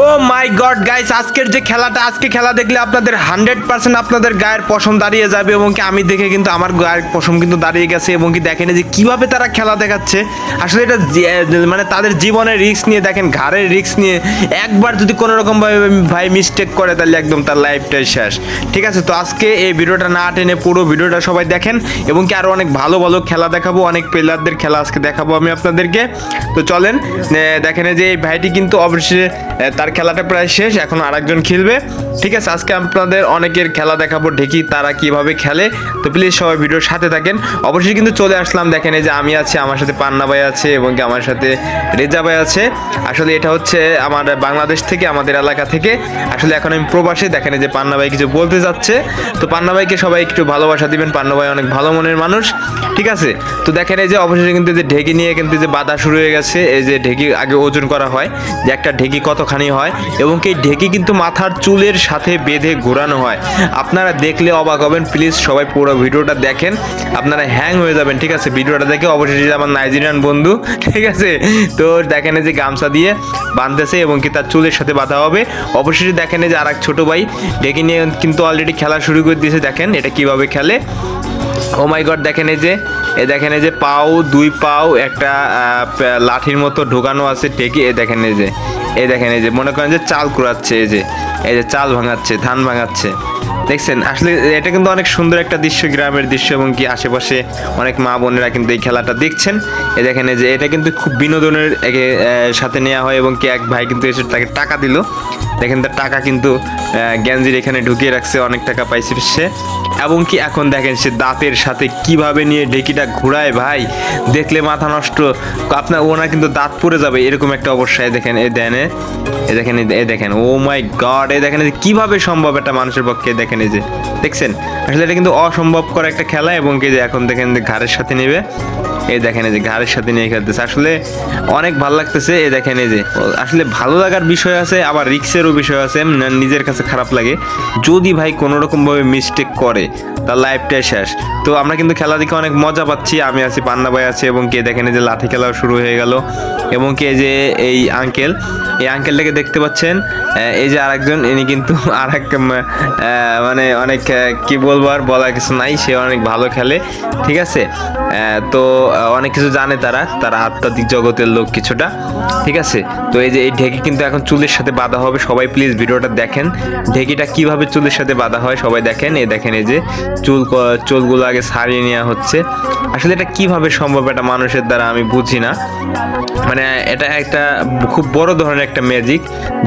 ও মাই god guys আজকের যে খেলাটা, আজকে খেলা দেখলে আপনাদের হান্ড্রেড পার্সেন্ট আপনাদের গায়ের পশম দাঁড়িয়ে যাবে এবং কি আমি দেখে কিন্তু আমার গায়ের পশম কিন্তু দাঁড়িয়ে গেছে এবং কি দেখেন যে কীভাবে তারা খেলা দেখাচ্ছে। আসলে এটা মানে তাদের জীবনের রিস্ক নিয়ে, দেখেন, ঘাড়ের রিস্ক নিয়ে একবার যদি কোনো রকম ভাবে ভাই মিস্টেক করে, তাহলে একদম তার লাইফটাই শেষ। ঠিক আছে, তো আজকে এই ভিডিওটা না টেনে পুরো ভিডিওটা সবাই দেখেন এবং কি আরও অনেক ভালো ভালো খেলা দেখাবো, অনেক প্লেয়ারদের খেলা আজকে দেখাবো আমি আপনাদেরকে। তো চলেন দেখেন যে এই ভাইটি কিন্তু অবশ্যই তার খেলাটা প্রায় শেষ, এখন আরেকজন খেলবে। ঠিক আছে, আজকে আপনাদের অনেকের খেলা দেখাবো ঢেকি তারা কীভাবে খেলে। তো প্লিজ সবাই ভিডিওর সাথে থাকেন। অবশ্যই কিন্তু চলে আসলাম, দেখেন এই যে আমি আছি, আমার সাথে পান্না ভাই আছে এবং আমার সাথে রেজা ভাই আছে। আসলে এটা হচ্ছে আমার বাংলাদেশ থেকে, আমাদের এলাকা থেকে। আসলে এখন আমি প্রবাসে, দেখেন এই যে পান্না ভাই কিছু বলতে যাচ্ছে। তো পান্না ভাইকে সবাই একটু ভালোবাসা দিবেন, পান্না ভাই অনেক ভালো মনের মানুষ। ঠিক আছে, তো দেখেন এই যে অবশ্যই কিন্তু যে ঢেকি নিয়ে কিন্তু যে বাধা শুরু হয়ে গেছে। এই যে ঢেকি আগে ওজন করা হয়, যে একটা ঢেকি কতখানি হয় এবং এই ঢেকি কিন্তু মাথার চুলের সাথে বেঁধে ঘোরানো হয়। আপনারা দেখলে অবাক হবেন প্লিজ সবাই পুরো ভিডিওটা দেখেন। আপনারা হ্যাং হয়ে যাবেন, ঠিক আছে? ভিডিওটা দেখে অবশ্যই যে আমার নাইজেরিয়ান বন্ধু, ঠিক আছে? তো দেখেন যে গামছা দিয়ে বাঁধতেছে এবং কি তার চুলের সাথে বাঁধা হবে। অবশ্যই দেখেন যে আর এক ছোটো ভাই ঢেকি নিয়ে কিন্তু অলরেডি খেলা শুরু করে দিয়েছে। দেখেন এটা কীভাবে খেলে। ও মাই গড দেখেন এই যে, এ দেখেন এই যে পাও, দুই পাও, একটা লাঠির মতো ঢোকানো আছে টেকে এ দেখেন এই যে। এই দেখেন, এই যে মনে করেন যে চাল কুড়াচ্ছে, এই যে এই যে চাল ভাঙাচ্ছে, ধান ভাঙাচ্ছে। দেখছেন, আসলে এটা কিন্তু অনেক সুন্দর একটা দৃশ্য, গ্রামের দৃশ্য এবং কি আশেপাশে অনেক মা বোনেরা কিন্তু এই খেলাটা দেখছেন। এ দেখেন যে, এটা কিন্তু খুব বিনোদনের সাথে নেওয়া হয় এবং কি এক ভাই কিন্তু এসে তাকে টাকা দিল। দেখেন তার টাকা কিন্তু গ্যাঞ্জির এখানে ঢুকিয়ে রাখছে, অনেক টাকা পাইছে সে। এবং কি এখন দেখেন সে দাঁতের সাথে কীভাবে নিয়ে ঢেকিটা ঘুরায় ভাই, দেখলে মাথা নষ্ট। আপনার ওনার কিন্তু দাঁত পড়ে যাবে, এরকম একটা অবস্থায় দেখেন, এ দেন, এ দেখেন, এ- দেখেন, ও মাই গড, এ দেখেন কীভাবে সম্ভব একটা মানুষের পক্ষে দেখেন এই যে, দেখছেন? আসলে এটা কিন্তু অসম্ভব করা একটা খেলা এবং কি যে এখন দেখেন ঘাড়ের সাথে নেবে। এই দেখেন এই যে ঘাড়ের সাথে নিয়ে খেলতেছে। আসলে অনেক ভালো লাগতেছে, এই দেখেন এই যে। আসলে ভালো লাগার বিষয় আছে, আবার রিক্সেরও বিষয় আছে নিজের কাছে খারাপ লাগে। যদি ভাই কোনো রকমভাবে মিস্টেক করে, তার লাইফটাই শেষ। তো আমরা কিন্তু খেলা দেখে অনেক মজা পাচ্ছি, আমি আছি, পান্না ভাই আছে, এবং কে দেখেন এই যে লাঠি খেলাও শুরু হয়ে গেল, এবং কে যে এই আঙ্কেল এই আঙ্কেলটাকে দেখতে পাচ্ছেন এই যে আরেকজন, ইনি কিন্তু আর এক মানে অনেক কি বলব আর বলার কিছু নাই, সে অনেক ভালো খেলে, ঠিক আছে? তো অনেক কিছু জানে তারা। তারা আধ্যাত্মিক জগতের লোক কিছুটা, ঠিক আছে? তো এই যে এই ঢেকি কিন্তু এখন চুলের সাথে বাঁধা হবে। সবাই প্লিজ ভিডিওটা দেখেন। ঢেকিটা কীভাবে চুলের সাথে বাঁধা হয় সবাই দেখেন। এই দেখেন এই যে চুল চুলগুলো আগে সারিয়ে নেওয়া হচ্ছে। আসলে এটা কীভাবে সম্ভব এটা মানুষের দ্বারা আমি বুঝি না। মানে এটা একটা খুব বড় ধরনের একটা ম্যাজিক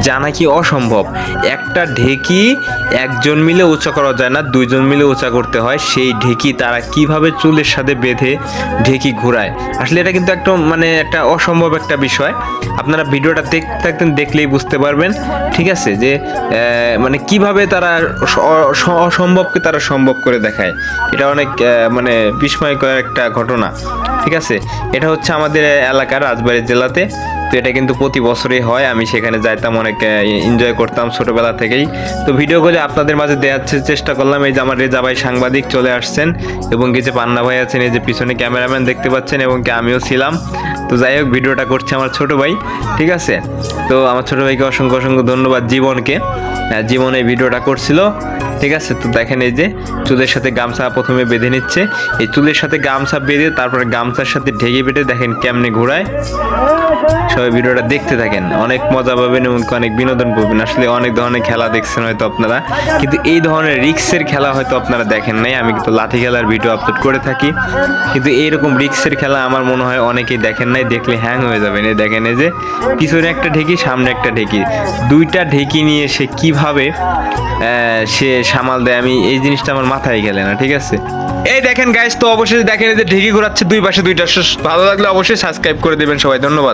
যা নাকি অসম্ভব। একটা ঢেকি একজন মিলে উঁচা করা যায় না, দুইজন মিলে উঁচা করতে হয়। সেই ঢেকি তারা কীভাবে চুলের সাথে বেঁধে ঢেকি ঘোরায়। আসলে এটা কিন্তু একটা মানে একটা অসম্ভব একটা বিষয়। আপনারা ভিডিওটা দেখতে থাকতেন দেখলেই বুঝতে পারবেন, ঠিক আছে? যে মানে কীভাবে তারা অসম্ভবকে তারা সম্ভব করে দেখায়। এটা অনেক মানে বিস্ময়কর একটা ঘটনা, ঠিক আছে? এটা হচ্ছে আমাদের এলাকার রাজবাড়ি জেলাতে। তো এটা কিন্তু প্রতি বছরই হয়। আমি সেখানে যাইতাম অনেক এনজয় করতাম ছোটবেলা থেকেই। তো ভিডিওগুলো আপনাদের মাঝে দেওয়ার চেষ্টা করলাম। এই যে আমার রেজা ভাই সাংবাদিক চলে আসছেন এবং কিছু পান্না ভাই আছেন এই যে পিছনে ক্যামেরাম্যান দেখতে পাচ্ছেন এবং কি আমিও ছিলাম। তো যাই হোক ভিডিওটা করছে আমার ছোট ভাই ঠিক আছে? তো আমার ছোট ভাইকে অসংখ্য অসংখ্য ধন্যবাদ জীবনকে। আহ, জীবন এই ভিডিওটা করছিল ঠিক আছে? তো দেখেন এই যে চুলের সাথে গামছা প্রথমে বেঁধে নিচ্ছে। এই চুলের সাথে গামছা বেঁধে তারপরে গামছার সাথে ঢেকে বেটে দেখেন কেমনে ঘোরায়। সবাই ভিডিওটা দেখতে থাকেন। অনেক মজা পাবেন এবং অনেক বিনোদন পাবেন। আসলে অনেক ধরনের খেলা দেখছেন হয়তো আপনারা। কিন্তু এই ধরনের রিক্সের খেলা হয়তো আপনারা দেখেন নাই। আমি কিন্তু লাঠি খেলার ভিডিও আপলোড করে থাকি। কিন্তু এইরকম রিক্সের খেলা আমার মনে হয় অনেকেই দেখেন নাই। দেখলে হ্যাং হয়ে যাবেন। এই দেখেন এই যে পিছনে একটা ঢেকি, সামনে একটা ঢেকি। দুইটা ঢেকি নিয়ে সে কীভাবে সে সামাল দেয় আমি এই জিনিসটা আমার মাথায় গেলে না, ঠিক আছে? এই দেখেন গাইস তো অবশ্যই দেখেন যে ঢেকি ঘোরাচ্ছে দুই পাশে দুইটা। ভালো লাগলে অবশ্যই সাবস্ক্রাইব করে দেবেন সবাই। ধন্যবাদ।